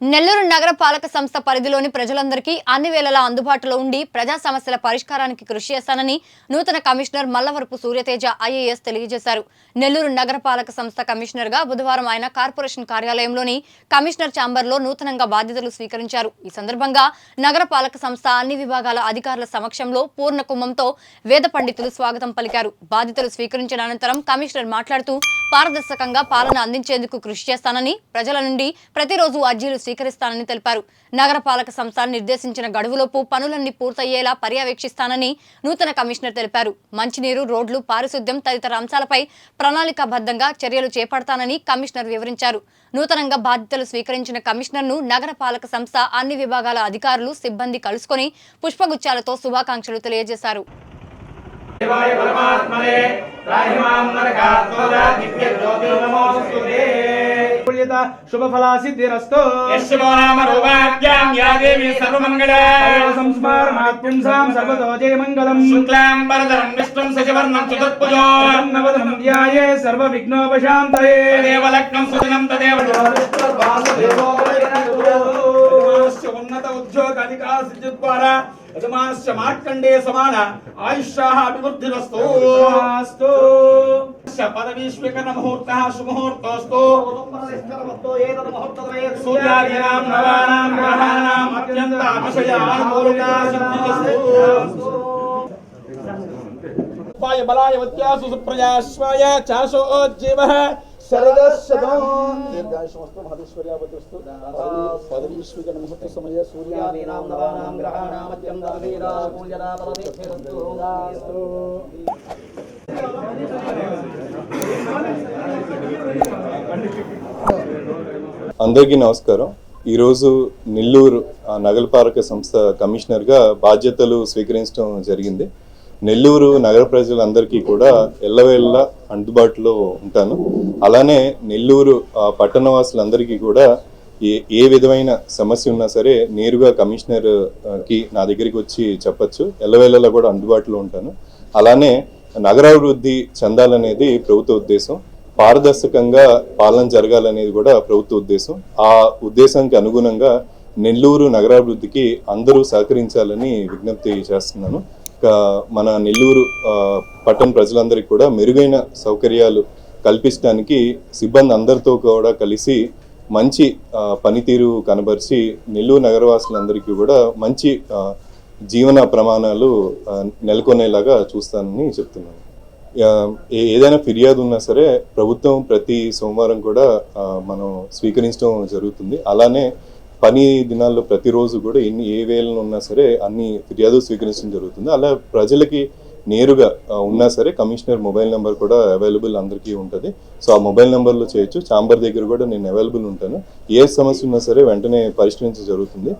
నెల్లూరు నగర పాలక సంస్థ పరిధిలోని ప్రజలందరికీ అన్ని వేళలా అందుబాటులో ఉండి ప్రజా సమస్యల పరిష్కారానికి కృషి చేస్తానని నూతన కమిషనర్ మల్లవరపు సూర్యతేజ ఐఏఎస్ తెలియజేశారు. నెల్లూరు నగర పాలక సంస్థ కమిషనర్గా బుధవారం ఆయన కార్పొరేషన్ కార్యాలయంలోని కమిషనర్ ఛాంబర్లో నూతనంగా బాధ్యతలు స్వీకరించారు. ఈ సందర్భంగా నగర పాలక సంస్థ అన్ని విభాగాల అధికారుల సమక్షంలో పూర్ణ కుంభంతో వేద పండితులు స్వాగతం పలికారు. బాధ్యతలు స్వీకరించిన అనంతరం కమిషనర్ మాట్లాడుతూ పారదర్శకంగా పాలన అందించేందుకు కృషి చేస్తానని ప్రజల నుండి ప్రతిరోజు అర్జీలు స్వీకరిస్తానని తెలిపారు. నగరపాలక సంస్థ నిర్దేశించిన గడువులోపు పనులన్నీ పూర్తయ్యేలా పర్యవేక్షిస్తానని నూతన కమిషనర్ తెలిపారు. మంచినీరు రోడ్లు పారిశుద్ధ్యం తదితర అంశాలపై ప్రణాళికాబద్ధంగా చర్యలు చేపడతానని కమిషనర్ వివరించారు. నూతనంగా బాధ్యతలు స్వీకరించిన కమిషనర్ను నగరపాలక సంస్థ అన్ని విభాగాల అధికారులు సిబ్బంది కలుసుకొని పుష్పగుచ్చాలతో శుభాకాంక్షలు తెలియజేశారు. దేవాయ పరమాత్మనే రాహిమాం నరకాత్మోదా దివ్య జ్యోతిర్నమోస్తుతే పుణ్యత శుభఫలా సిద్ధిరస్తో యశ్వో నామ రూపాభ్యాం యా దేవి సర్వమంగళా సంస్మారణాత్ పుంసాం సర్వతో జయ మంగళం శుక్లాం వరదరం విష్ణుం శశివర్ణం చతుర్భుజో నవదనం ధ్యాయే సర్వ విఘ్నోపశాంతయే తదేవ లగ్నం సుదినం తదేవ ఉన్నత ఉద్యోగ అధికార యజమానస్య మార్కండే సమాన ఆయుష్యాః అభివృద్ధిరస్తు. అస్తు పదవీ స్వీకరణ ముహూర్త సుముహూర్తోస్తు సూర్యాదీనాం నవానాం గ్రహాణాం అత్యంత అభిషయానుకూలతా సిద్ధిరస్తు ఉపాయ బలాయ వత్యాసు సుప్రజాశ్వాయ శరదశతం దీర్ఘాయుష్మస్తు అందరికీ నమస్కారం. ఈరోజు నెల్లూరు ఆ, నగరపాలక సంస్థ కమిషనర్గా బాధ్యతలు స్వీకరించడం జరిగింది. నెల్లూరు నగర ప్రజలందరికీ కూడా ఎల్లవేళ్ళ అందుబాటులో ఉంటాను. అలానే నెల్లూరు ఆ, పట్టణవాసులందరికీ కూడా ఏ ఏ విధమైన సమస్య ఉన్నా సరే నేరుగా కమిషనర్కి నా దగ్గరికి వచ్చి చెప్పచ్చు. ఎల్లవేళలా కూడా అందుబాటులో ఉంటాను. అలానే నగరాభివృద్ధి చెందాలనేది ప్రభుత్వ ఉద్దేశం. పారదర్శకంగా పాలన జరగాలనేది కూడా ప్రభుత్వ ఉద్దేశం. ఆ ఉద్దేశానికి అనుగుణంగా నెల్లూరు నగరాభివృద్ధికి అందరూ సహకరించాలని విజ్ఞప్తి చేస్తున్నాను. మన నెల్లూరు పట్టణ ప్రజలందరికీ కూడా మెరుగైన సౌకర్యాలు కల్పించడానికి సిబ్బంది అందరితో కూడా కలిసి మంచి పనితీరు కనబరిచి నెల్లూరు నగరవాసులందరికీ కూడా మంచి జీవన ప్రమాణాలు నెలకొనేలాగా చూస్తానని చెప్తున్నాను. ఏదైనా ఫిర్యాదు ఉన్నా సరే ప్రభుత్వం ప్రతి సోమవారం కూడా మనం స్వీకరించడం జరుగుతుంది. అలానే పని దినాల్లో ప్రతిరోజు కూడా ఎన్ని ఏ వేళను ఉన్నా సరే అన్ని ఫిర్యాదు స్వీకరించడం జరుగుతుంది. అలా ప్రజలకి నేరుగా ఉన్నా సరే కమిషనర్ మొబైల్ నెంబర్ కూడా అవైలబుల్ అందరికీ ఉంటుంది. సో ఆ మొబైల్ నెంబర్లో చేయొచ్చు. చాంబర్ దగ్గర కూడా నేను అవైలబుల్ ఉంటాను. ఏ సమస్య ఉన్నా సరే వెంటనే పరిష్కరించడం జరుగుతుంది.